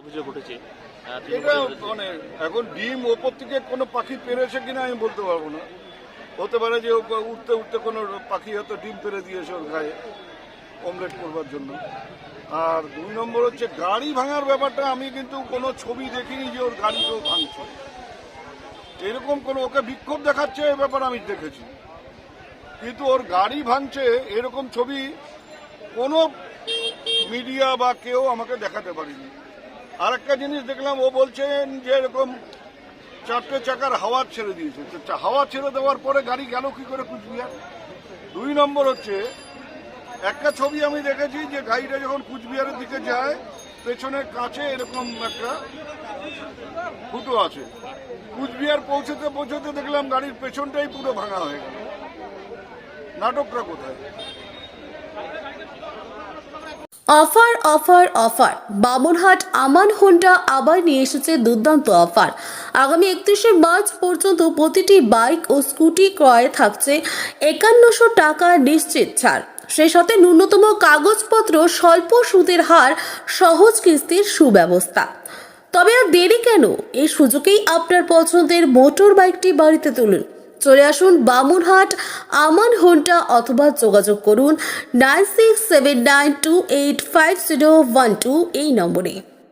অভিযোগ উঠেছে এটা মানে এখন ডিম ওপর থেকে কোনো পাখি পেরেছে কিনা আমি বলতে পারব না। হতে পারে যে উঠতে উঠতে কোনো পাখি হয়তো ডিম পেরে দিয়েছে ওর গায়ে অমলেট করবার জন্য। আর দুই নম্বর হচ্ছে গাড়ি ভাঙার ব্যাপারটা আমি কিন্তু কোনো ছবি দেখিনি যে ওর গাড়ি কেউ ভাঙছে। এরকম কোনো ওকে বিক্ষোভ দেখাচ্ছে এ ব্যাপার আমি দেখেছি। কিন্তু ওর গাড়ি ভাঙছে এরকম ছবি কোনো মিডিয়া বা কেউ আমাকে দেখাতে পারেনি। আর একটা জিনিস দেখলাম, ও বলছেন যে এরকম চারটে চাকার হাওয়া ছেড়ে দিয়েছে। হাওয়া ছেড়ে দেওয়ার পরে গাড়ি গেল কি করে কুচবিহার? দুই নম্বর হচ্ছে, একটা ছবি আমি দেখেছি যে গাড়িটা যখন কুচবিহারের দিকে যায়, পেছনের কাছে এরকম একটা ফুটো আছে। কুচবিহার পৌঁছতে পৌঁছতে দেখলাম গাড়ির পেছনটাই পুরো ভাঙা হয়ে গেল। নাটকটা কোথায়? Offer offer offer. Bamanhat Aman Honda আবার নিয়ে এসেছে দুর্দান্ত অফার। আগামী একত্রিশে মার্চ পর্যন্ত প্রতিটি বাইক ও স্কুটি ক্রয়ে থাকছে একান্নশো টাকা নিশ্চিত ছাড়। সেই সাথে ন্যূনতম কাগজপত্র, স্বল্প সুদের হার, সহজ কিস্তির সুব্যবস্থা। তবে আর দেরি কেন? এই সুযোগেই আপনার পছন্দের মোটর বাইকটি বাড়িতে তুলুন। চলে আসুন বামুনহাট, আমান হোন্ডা অথবা যোগাযোগ করুন nine six seven nine two eight five zero one two এই নম্বরে।